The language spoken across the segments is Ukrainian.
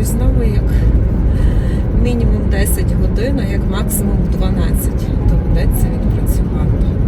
і знову як мінімум 10 годин, а як максимум 12 доведеться відпрацювати.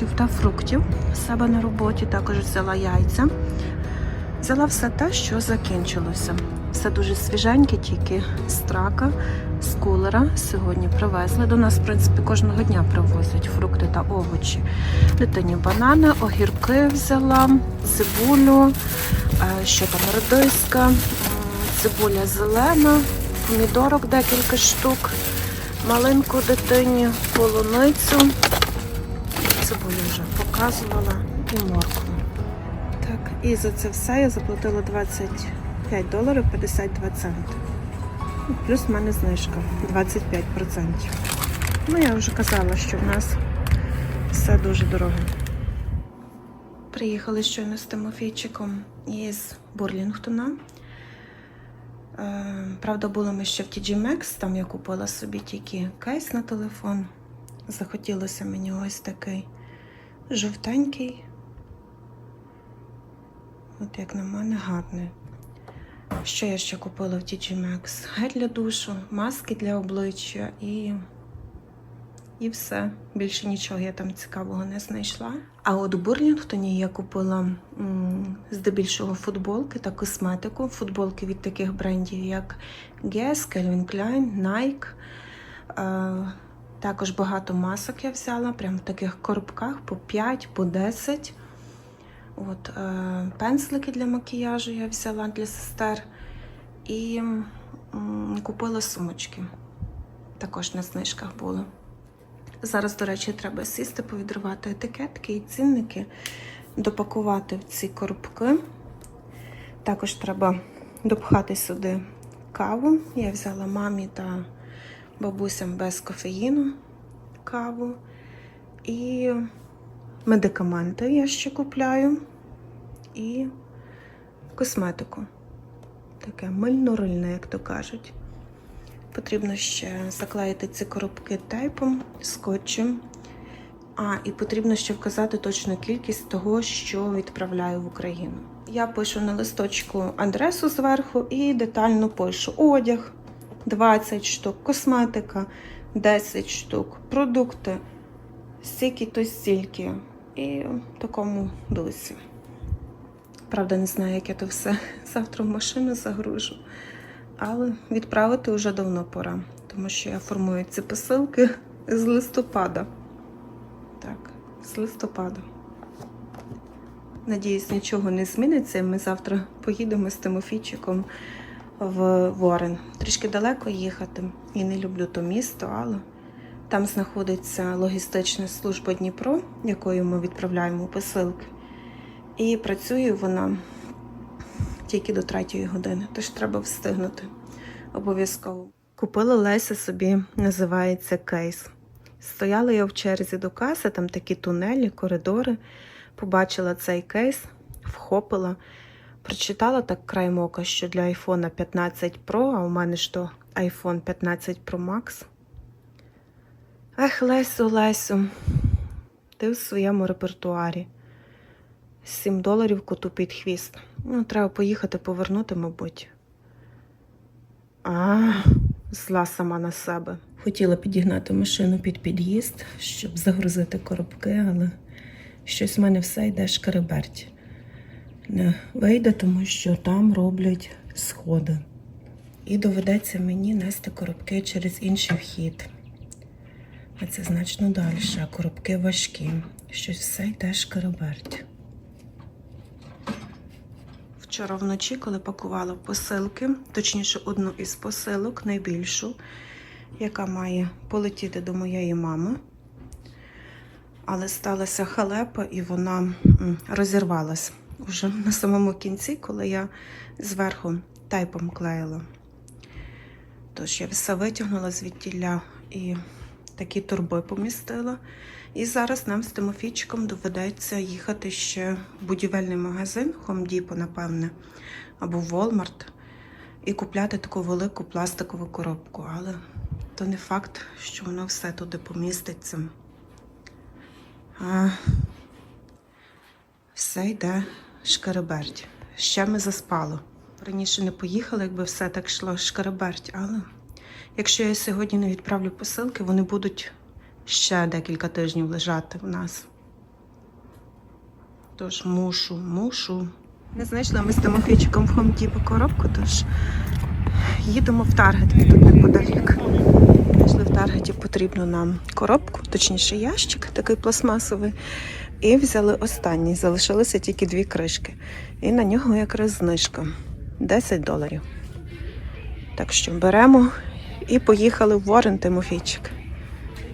Овочів та фруктів. Себе на роботі також взяла яйця. Взяла все те, що закінчилося. Все дуже свіженьке, тільки з трака, з кулера. Сьогодні привезли. До нас, в принципі, кожного дня привозять фрукти та овочі. Дитині банани, огірки взяла, цибулю, е, що там редиска, цибуля зелена, помідорок декілька штук, малинку дитині, полуницю. Цибулю вже показувала і моркву. Так, і за це все я заплатила 25 доларів 52 центи. Ну, Плюс в мене знижка 25%. Ну, я вже казала, що в нас все дуже дорого. Приїхали щойно з Тимофійчиком із Бурлінгтона. Е, Правда, були ми ще в TG Maxx, там я купила собі тільки кейс на телефон. Захотілося мені ось такий жовтенький. От як на мене гарний. Що я ще купила в TG Maxx? Гель для душу, маски для обличчя і. І все. Більше нічого я там цікавого не знайшла. А от у Бурлінгтоні я купила здебільшого футболки та косметику. Футболки від таких брендів, як Guess, Calvin Klein, Nike. Також багато масок я взяла, прямо в таких коробках по 5, по 10. От, е, пензлики для макіяжу я взяла для сестер. І м, купила сумочки. Також на знижках було. Зараз, до речі, треба сісти, повідривати етикетки і цінники, допакувати в ці коробки. Також треба допхати сюди каву. Я взяла мамі та бабусям без кофеїну каву. І медикаменти я ще купляю. І косметику. Таке мильно-рильне, як то кажуть. Потрібно ще заклеїти ці коробки тейпом, скотчем. А, і потрібно ще вказати точну кількість того, що відправляю в Україну. Я пишу на листочку адресу зверху і детально пишу одяг 20 штук, косметика 10 штук, продукти, стільки то стільки. І в такому дусі. Правда, не знаю, як я то все завтра в машину загружу. Але відправити вже давно пора, тому що я формую ці посилки з листопада. Так, з листопада. Надіюсь, нічого не зміниться. Ми завтра поїдемо з Тимофійчиком в Ворен. Трішки далеко їхати. І не люблю то місто, але там знаходиться логістична служба Дніпро, якою ми відправляємо посилки. І працює вона тільки до третьої години, тож треба встигнути обов'язково. Купила Леся собі, називається кейс. Стояла я в черзі до каси, там такі тунелі, коридори. Побачила цей кейс, вхопила. Прочитала так краєм ока, що для iPhone 15 Pro, а у мене ж то iPhone 15 Pro Max. Ех, Лесю, Лесю, ти в своєму репертуарі. 7 доларів коту під хвіст. Ну, треба поїхати повернути, мабуть. А, зла сама на себе. Хотіла підігнати машину під під'їзд, щоб загрузити коробки, але щось в мене все йде шкереберть. Не вийде, тому що там роблять сходи. І доведеться мені нести коробки через інший вхід. А це значно далі, а коробки важкі. Щось все йде шкереберть. Вчора вночі, коли пакувала посилки, точніше, одну із посилок, найбільшу, яка має полетіти до моєї мами. Але сталася халепа і вона розірвалась уже на самому кінці, коли я зверху тайпом клеїла. Тож я все витягнула звідтіля і такі турби помістила. І зараз нам з Тимофійчиком доведеться їхати ще в будівельний магазин Home Depot, напевне, або Walmart, і купляти таку велику пластикову коробку. Але то не факт, що воно все туди поміститься. А, все йде шкереберть. Ще ми заспали. Раніше не поїхали, якби все так йшло шкереберть, але якщо я сьогодні не відправлю посилки, вони будуть ще декілька тижнів лежати в нас. Тож мушу, мушу. Не знайшли ми з Тимофійчиком в Хомдіпу коробку, тож їдемо в Таргет, він тут неподалік. Знайшли в Таргеті потрібну нам коробку, точніше ящик, такий пластмасовий. І взяли останній. Залишилося тільки дві кришки. І на нього якраз знижка 10 доларів. Так що беремо і поїхали в Ворен Тимофійчик.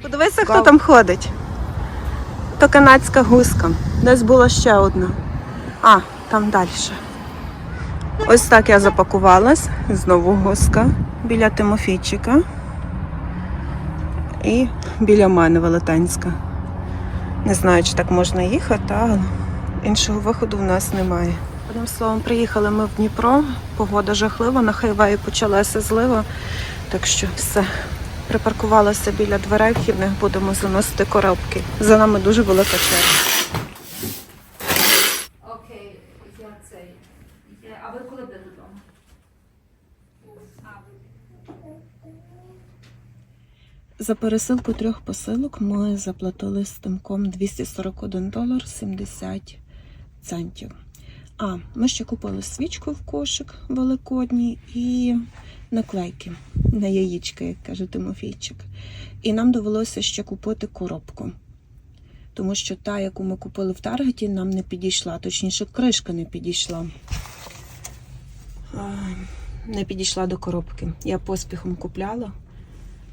Подивися, хто там ходить. То канадська гуска. Десь була ще одна. А, там далі. Ось так я запакувалась. Знову гуска біля Тимофійчика. І біля мене велетенська. Не знаю, чи так можна їхати, але іншого виходу в нас немає. Одним словом, приїхали ми в Дніпро. Погода жахлива, на хайвеї почалася злива. Так що все. Припаркувалася біля дверей вхідних, будемо заносити коробки. За нами дуже велика черга. Окей, я цей. Я- А ви коли будете додому? А, За пересилку трьох посилок ми заплатили з тимком 241 долар 70 центів. А, ми ще купили свічку в кошик великодній і наклейки на яєчка, як каже Тимофійчик. І нам довелося ще купити коробку. Тому що та, яку ми купили в Таргеті, нам не підійшла. Точніше, кришка не підійшла. Не підійшла до коробки. Я поспіхом купляла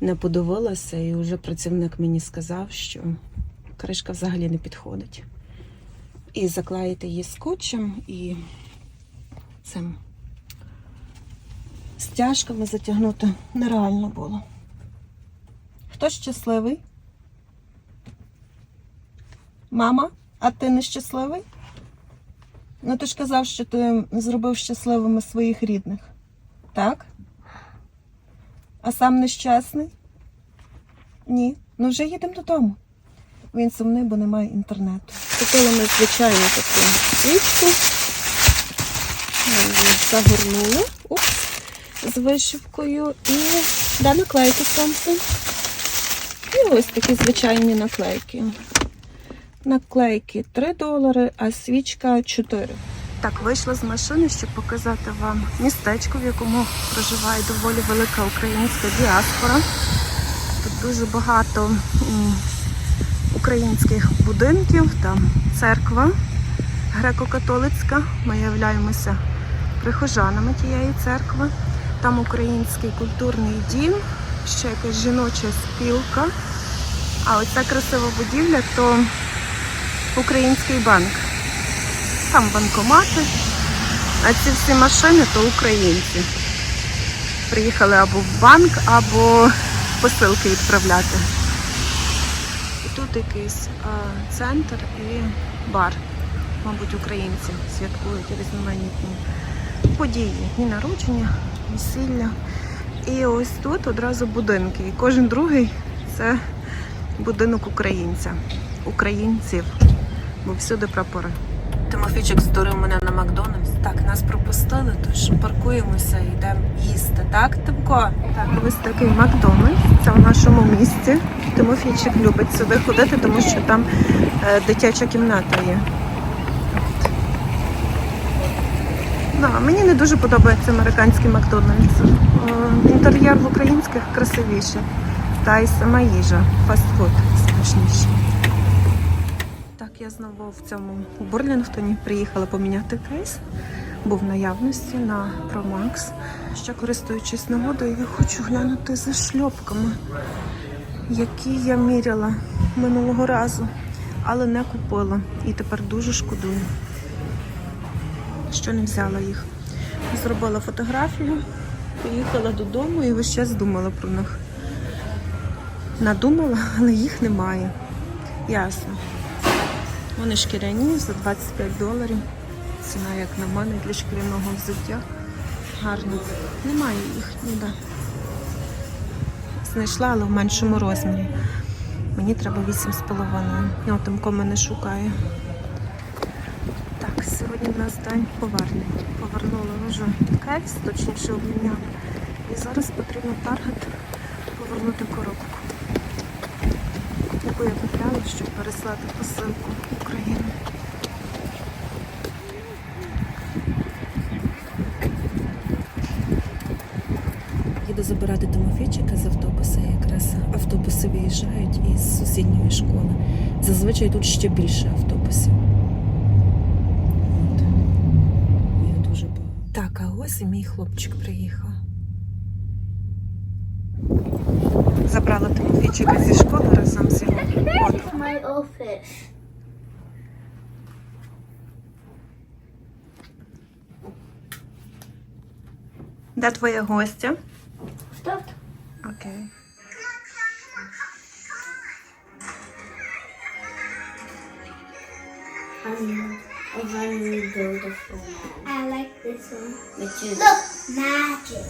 не подивилася, і вже працівник мені сказав, що кришка взагалі не підходить. І заклеїти її скотчем і цим стяжками затягнути нереально було. Хто щасливий? Мама, а ти не щасливий? Ну, ти ж казав, що ти зробив щасливими своїх рідних. Так? А сам нещасний? Ні. Ну вже їдемо додому. Він сумний, бо немає інтернету. Купили ми звичайну таку свічку. Загорнули Упс. з вишивкою і де наклейки сонце. І ось такі звичайні наклейки. Наклейки 3 долари, а свічка 4. Так, вийшла з машини, щоб показати вам містечко, в якому проживає доволі велика українська діаспора. Тут дуже багато українських будинків, там церква греко-католицька. Ми являємося прихожанами тієї церкви. Там український культурний дім, ще якась жіноча спілка. А оця красива будівля то український банк. Там банкомати. А ці всі машини то українці. Приїхали або в банк, або посилки відправляти. І тут якийсь а, центр і бар. мабуть, українці святкують різноманітні події, дні народження, весілля. І ось тут одразу будинки. І кожен другий це будинок українця, українців, бо всюди прапори. Тимофійчик здурив мене на Макдональдс. Так, нас пропустили, тож паркуємося і йдемо їсти. Так, Тимко? Так, ось такий Макдональдс. Це в нашому місті. Тимофійчик любить сюди ходити, тому що там е, дитяча кімната є. Да, мені не дуже подобається американський Макдональдс. Е, Інтер'єр в українських красивіший. Та й сама їжа, фастфуд смачніший. Я знову в цьому у Бурлінгтоні приїхала поміняти кейс. Був наявності на Pro Max. Ще користуючись нагодою, я хочу глянути за шльопками, які я міряла минулого разу, але не купила. І тепер дуже шкодую, що не взяла їх. Зробила фотографію, поїхала додому і весь час думала про них. Надумала, але їх немає. Ясно. Вони шкіряні за 25 доларів. Ціна, як на мене, для шкіряного взуття. Гарно. Немає їх ніде. Знайшла, але в меншому розмірі. Мені треба 8,5. Ну, Тимко мене шукає. Так, сьогодні в нас день повернень. Повернула вже кейс, точніше обміняла. І зараз потрібно таргет повернути коробку яку я купляла, щоб переслати посилку в Україну. Їду забирати Тимофійчика з автобуса. Якраз автобуси виїжджають із сусідньої школи. Зазвичай тут ще більше автобусів. От. Дуже багато. Так, а ось і мій хлопчик приїхав. Забрала Тимофійчика зі школи разом з його подругою. my old fish. Де твоя гостя? Stuffed. Окей. I'm a very beautiful man. I like this one. Which is Look, magic.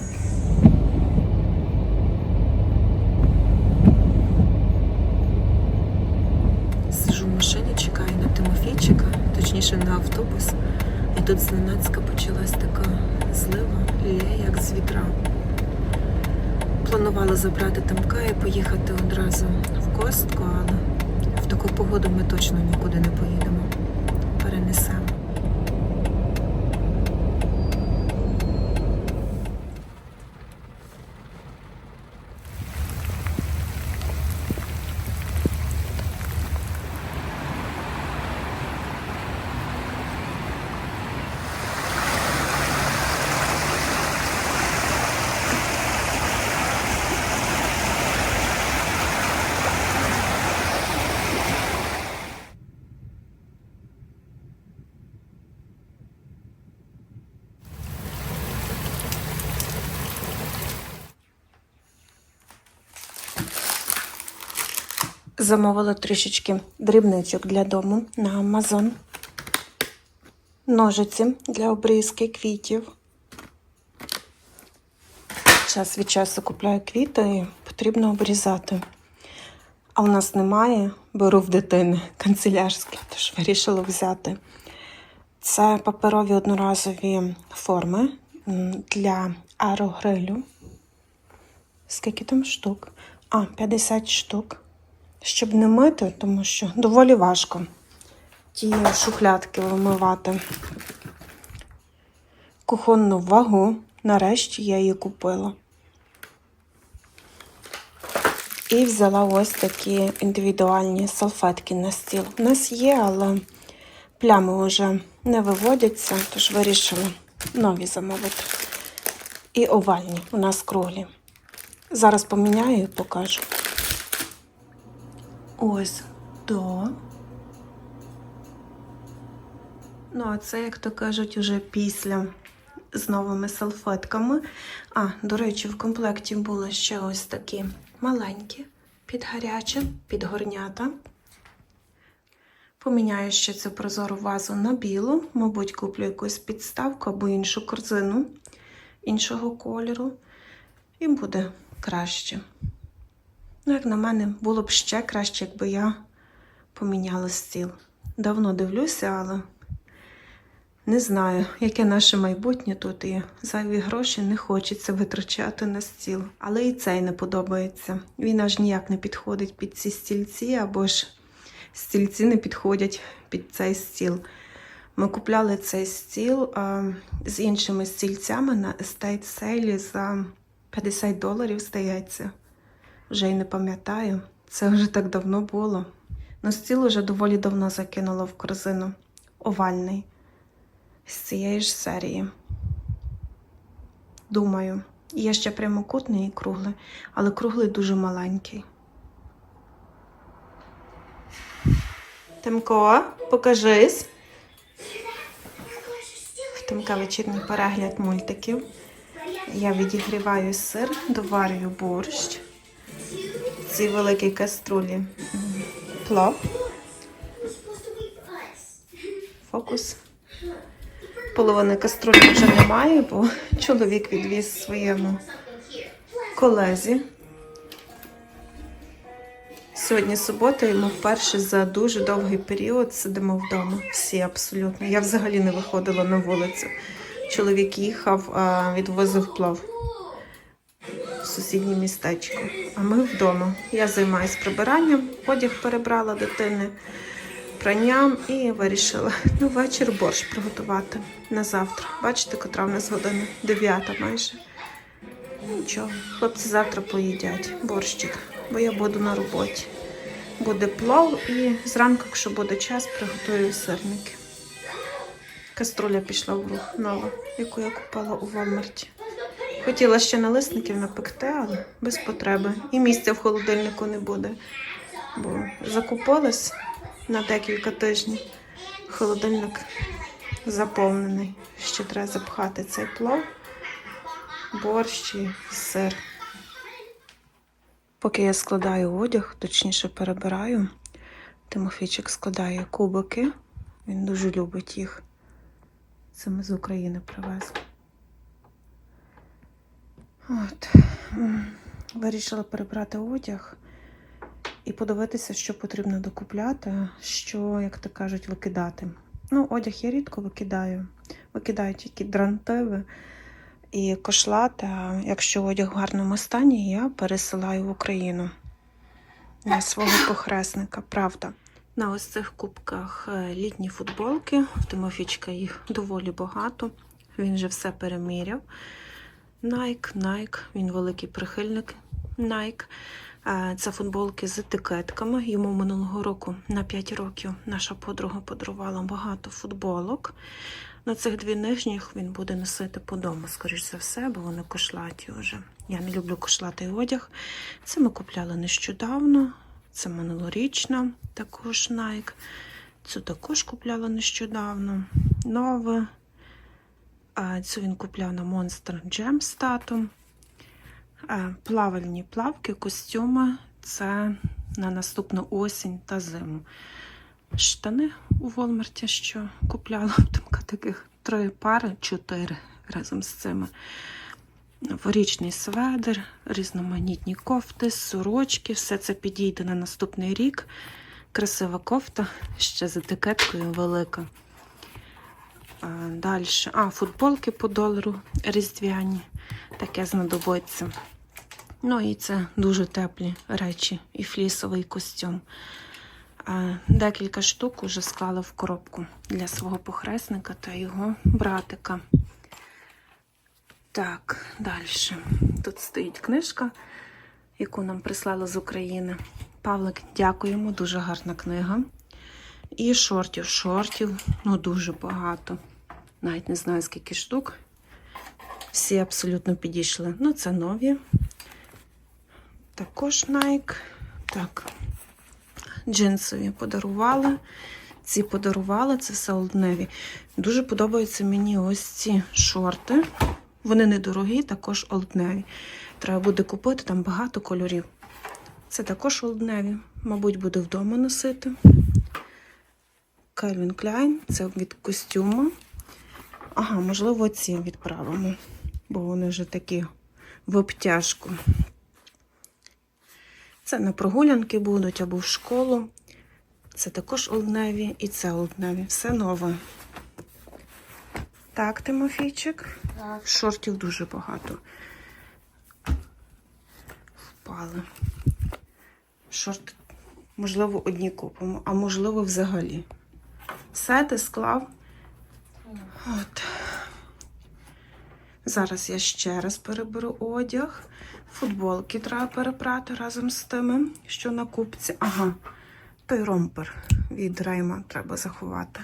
Сижу в машині, чекаю на Тимофійчика, точніше на автобус. І тут зненацька почалась така злива, лє, як з вітра. Планувала забрати Тимка і поїхати одразу в Костку, але в таку погоду ми точно нікуди не поїдемо. Замовила трішечки дрібничок для дому на Амазон. Ножиці для обрізки квітів. Час від часу купляю квіти і потрібно обрізати. А у нас немає, беру в дитини канцелярські, тож вирішила взяти. Це паперові одноразові форми для аерогрилю. Скільки там штук? А, 50 штук щоб не мити, тому що доволі важко ті шухлядки вимивати. Кухонну вагу, нарешті я її купила. І взяла ось такі індивідуальні салфетки на стіл. У нас є, але плями вже не виводяться, тож вирішила нові замовити. І овальні, у нас круглі. Зараз поміняю і покажу. Ось до. Ну, а це, як то кажуть, уже після з новими салфетками. А, до речі, в комплекті були ще ось такі маленькі, під гаряче, під горнята. Поміняю ще цю прозору вазу на білу. Мабуть, куплю якусь підставку або іншу корзину іншого кольору. І буде краще. Ну, як на мене, було б ще краще, якби я поміняла стіл. Давно дивлюся, але не знаю, яке наше майбутнє тут і зайві гроші не хочеться витрачати на стіл. Але і цей не подобається. Він аж ніяк не підходить під ці стільці, або ж стільці не підходять під цей стіл. Ми купляли цей стіл а, з іншими стільцями на естейт сейлі за 50 доларів, здається. Вже й не пам'ятаю. Це вже так давно було. Ну, стіл уже доволі давно закинула в корзину. Овальний. З цієї ж серії. Думаю. Є ще прямокутний і круглий, але круглий дуже маленький. Тимко, покажись. В Тимка вечірній перегляд мультиків. Я відігріваю сир, доварюю борщ. Цій великій каструлі м, плов. Фокус. Половини каструлі вже немає, бо чоловік відвіз своєму колезі. Сьогодні субота, і ми вперше за дуже довгий період сидимо вдома. Всі абсолютно. Я взагалі не виходила на вулицю. Чоловік їхав, а, відвозив плов в сусіднє містечко. А ми вдома. Я займаюся прибиранням, одяг перебрала дитини, пранням і вирішила на вечір борщ приготувати на завтра. Бачите, котра в нас година? Дев'ята майже. Нічого, хлопці завтра поїдять борщик, бо я буду на роботі. Буде плов і зранку, якщо буде час, приготую сирники. Каструля пішла в рух нова, яку я купила у Walmart. Хотіла ще налисників напекти, але без потреби. І місця в холодильнику не буде. Бо закупилась на декілька тижнів. Холодильник заповнений. Ще треба запхати цей плов, борщ і сир. Поки я складаю одяг, точніше перебираю, Тимофійчик складає кубики. Він дуже любить їх. Це ми з України привезли. От. Вирішила перебрати одяг і подивитися, що потрібно докупляти, що, як то кажуть, викидати. Ну, одяг я рідко викидаю. Викидаю тільки дрантиви і кошлати. Якщо одяг в гарному стані, я пересилаю в Україну для свого похресника, правда. На ось цих кубках е, літні футболки. В Тимофічка їх доволі багато. Він вже все переміряв. Nike, Nike, він великий прихильник Nike. Це футболки з етикетками. Йому минулого року на 5 років наша подруга подарувала багато футболок. На цих дві нижніх він буде носити по дому, скоріш за все, бо вони кошлаті вже. Я не люблю кошлатий одяг. Це ми купляли нещодавно. Це минулорічна, також Nike. Цю також купляла нещодавно. Нове. Цю він купляв на Monster Jam з татом. Плавальні плавки, костюми це на наступну осінь та зиму. Штани у Волмарті, що купляла Тимка таких три пари, чотири разом з цими. Новорічний сведер, різноманітні кофти, сорочки, все це підійде на наступний рік. Красива кофта, ще з етикеткою велика. Далі. А, футболки по долару різдвяні. Таке знадобиться. Ну і це дуже теплі речі і флісовий костюм. Декілька штук уже склала в коробку для свого похресника та його братика. Так, далі. Тут стоїть книжка, яку нам прислали з України. Павлик, дякуємо, дуже гарна книга. І шортів. Шортів, ну дуже багато. Навіть не знаю, скільки штук. Всі абсолютно підійшли. Ну, це нові. Також Nike. Так. Джинсові подарували. Ці подарували, це все олдневі. Дуже подобаються мені ось ці шорти. Вони недорогі, також олдневі. Треба буде купити, там багато кольорів. Це також олдневі. Мабуть, буду вдома носити. Calvin Klein, це від костюму. Ага, можливо, ці відправимо, бо вони вже такі в обтяжку. Це на прогулянки будуть або в школу. Це також олдневі і це олдневі. Все нове. Так, Тимофійчик. Так. Шортів дуже багато. Впали. Шорти, можливо, одні купимо, а можливо, взагалі. Все ти склав. От. Зараз я ще раз переберу одяг. Футболки треба перепрати разом з тими, що на купці. Ага, той ромпер від Рейма треба заховати.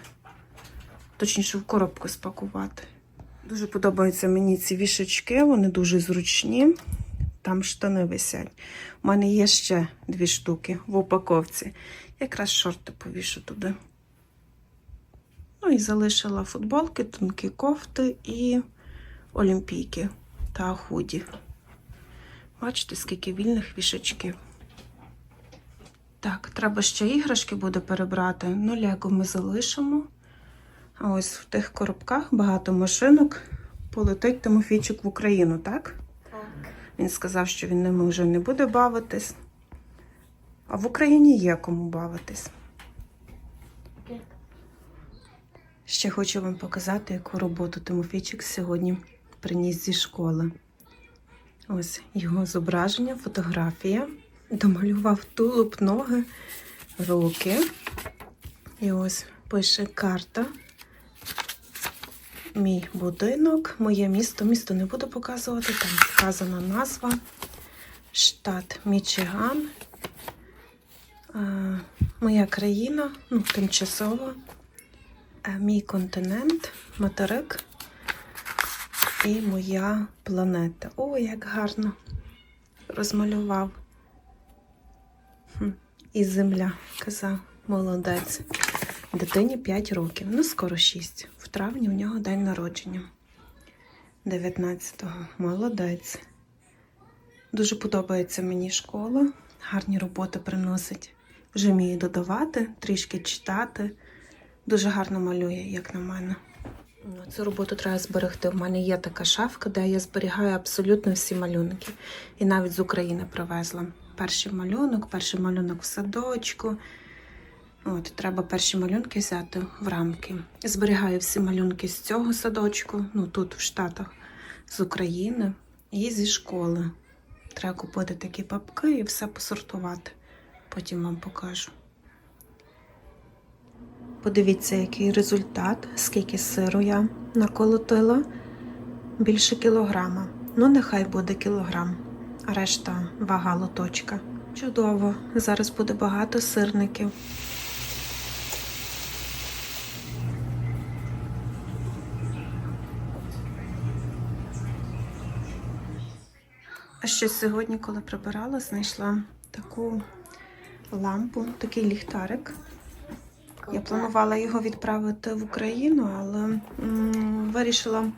Точніше, в коробку спакувати. Дуже подобаються мені ці вішечки, вони дуже зручні. Там штани висять. У мене є ще дві штуки в упаковці. Якраз шорти повішу туди. Ну і залишила футболки, тонкі кофти і олімпійки та худі. Бачите, скільки вільних вішачків. Так, треба ще іграшки буде перебрати. Ну, лего ми залишимо. А ось в тих коробках багато машинок. Полетить Тимофійчик в Україну, так? Так. Він сказав, що він ними вже не буде бавитись. А в Україні є кому бавитись. Ще хочу вам показати, яку роботу Тимофійчик сьогодні приніс зі школи. Ось його зображення, фотографія. Домалював тулуб, ноги, руки. І ось пише карта. Мій будинок, моє місто. Місто не буду показувати, там вказана назва. Штат Мічиган. Е, Моя країна, ну, тимчасово. Е, Мій континент, материк і моя планета. О, як гарно розмалював. І земля, казав, молодець. Дитині 5 років, ну скоро 6. В травні у нього день народження. 19-го. Молодець. Дуже подобається мені школа. Гарні роботи приносить. Вже вміє додавати, трішки читати. Дуже гарно малює, як на мене. Ну, Цю роботу треба зберегти. У мене є така шафка, де я зберігаю абсолютно всі малюнки. І навіть з України привезла. Перший малюнок, перший малюнок в садочку. От, треба перші малюнки взяти в рамки. Зберігаю всі малюнки з цього садочку, ну тут в Штатах, з України і зі школи. Треба купити такі папки і все посортувати. Потім вам покажу. Подивіться, який результат, скільки сиру я наколотила. Більше кілограма. Ну, нехай буде кілограм, а решта вага лоточка. Чудово, зараз буде багато сирників. А ще сьогодні, коли прибирала, знайшла таку лампу, такий ліхтарик. Я планувала його відправити в Україну, але вирішила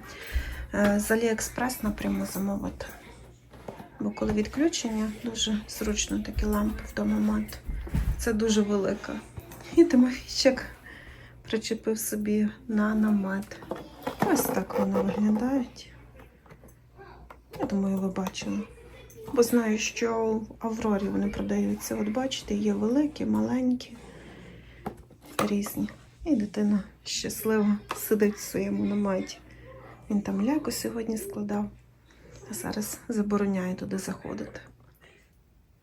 е, з Аліекспрес напряму замовити. Бо коли відключення, дуже зручно такі лампи вдома мати. Це дуже велика. І Тимофійчик причепив собі на намет. Ось так вони виглядають. Я думаю, ви бачили. Бо знаю, що в Аврорі вони продаються. От бачите, є великі, маленькі різні. І дитина щасливо сидить в своєму наметі. Він там ляку сьогодні складав, а зараз забороняє туди заходити.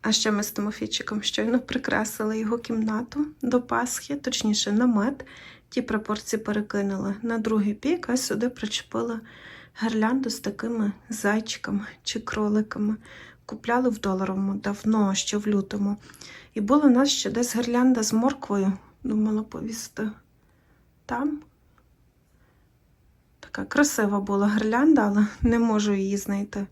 А ще ми з Тимофійчиком щойно прикрасили його кімнату до Пасхи, точніше, намет. Ті пропорції перекинули на другий бік, а сюди причепили гірлянду з такими зайчиками чи кроликами. Купляли в доларовому давно, ще в лютому. І була у нас ще десь гірлянда з морквою. Думала повісти там. Така красива була гірлянда, але не можу її знайти,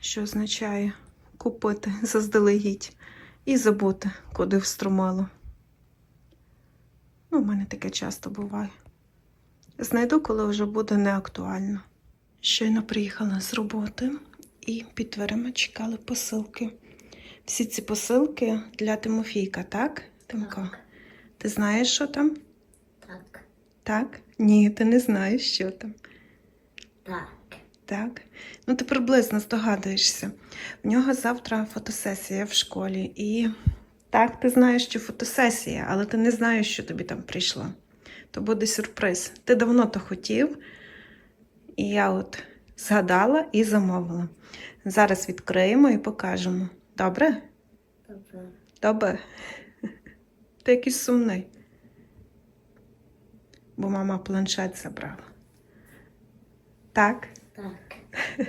що означає купити заздалегідь і забути, куди встромило. Ну, у мене таке часто буває. Знайду, коли вже буде неактуально. Щойно приїхала з роботи і під дверима чекали посилки. Всі ці посилки для Тимофійка, так, Тимко? Так. Ти знаєш, що там? Так? Так? Ні, ти не знаєш, що там. Так. Так. Ну, ти приблизно здогадуєшся. В нього завтра фотосесія в школі. І так, ти знаєш, що фотосесія, але ти не знаєш, що тобі там прийшло. То буде сюрприз. Ти давно то хотів, і я от згадала і замовила. Зараз відкриємо і покажемо. Добре? Добре. Добре. Ти якийсь сумний. Бо мама планшет забрала. Так? Так.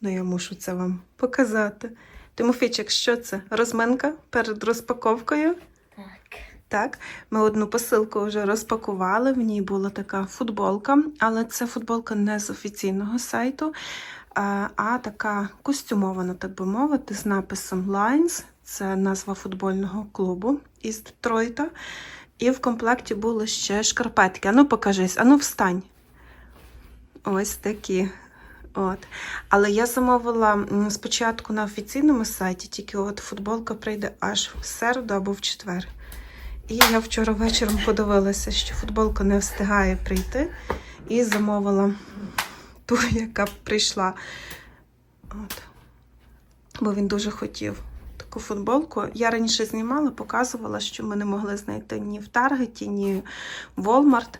Ну, я мушу це вам показати. Тимофійчик, що це? Розминка перед розпаковкою? Так. Так, ми одну посилку вже розпакували. В ній була така футболка, але це футболка не з офіційного сайту, а, така костюмована, так би мовити, з написом Lines. Це назва футбольного клубу із Детройта. І в комплекті були ще шкарпетки. Ану, покажись, ану, встань. Ось такі. От. Але я замовила спочатку на офіційному сайті, тільки от футболка прийде аж в середу або в четвер. І я вчора вечором подивилася, що футболка не встигає прийти, і замовила ту, яка прийшла. От. Бо він дуже хотів таку футболку. Я раніше знімала, показувала, що ми не могли знайти ні в Таргеті, ні в Walmart.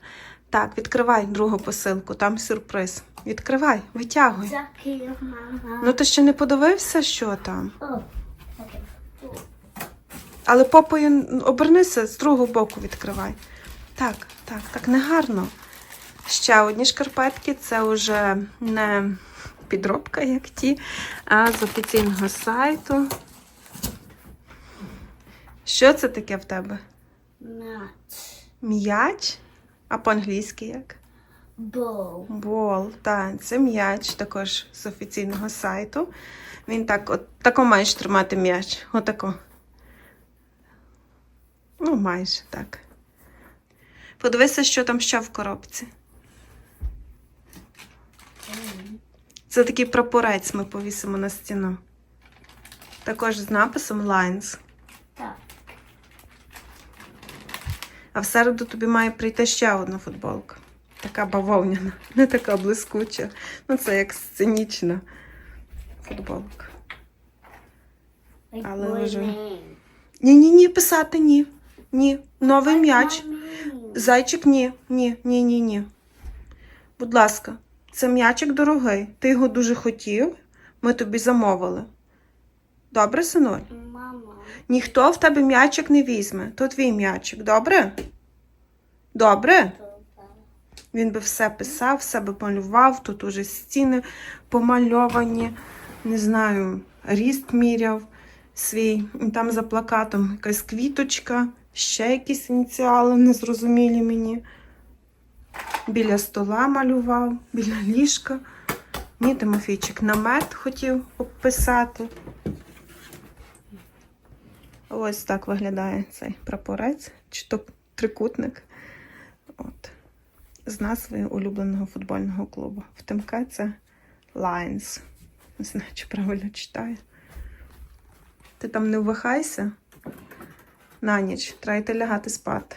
Так, відкривай другу посилку, там сюрприз. Відкривай, витягуй. Ну ти ще не подивився, що там. Але попою обернися з другого боку відкривай. Так, так, так, негарно. Ще одні шкарпетки це вже не підробка, як ті, а з офіційного сайту. Що це таке в тебе? Нат. М'яч? А по-англійськи як? Боу. Бол, так, це м'яч також з офіційного сайту. Він так, от тако маєш тримати м'яч. Отако. Ну, майже так. Подивися, що там ще в коробці. Це такий прапорець ми повісимо на стіну. Також з написом Lines. Так. А в середу тобі має прийти ще одна футболка. Така бавовняна, не така блискуча. Ну, це як сценічна футболка. Але вже- Ні, ні, писати ні. Ні. Новий м'яч. Зайчик, ні, ні, ні, ні, ні. Будь ласка, це м'ячик дорогий. Ти його дуже хотів. Ми тобі замовили. Добре, синуль? Мама. Ніхто в тебе м'ячик не візьме. То твій м'ячик, добре? Добре? Він би все писав, все би малював, тут уже стіни помальовані, не знаю, ріст міряв свій. Там за плакатом якась квіточка, ще якісь ініціали незрозумілі мені. Біля стола малював, біля ліжка. Ні, Тимофійчик намет хотів обписати. Ось так виглядає цей прапорець, чи то трикутник. От з назвою улюбленого футбольного клубу. В тимке це Lions. Не знаю, чи правильно читаю. Ти там не ввихайся на ніч, треба йти лягати спати.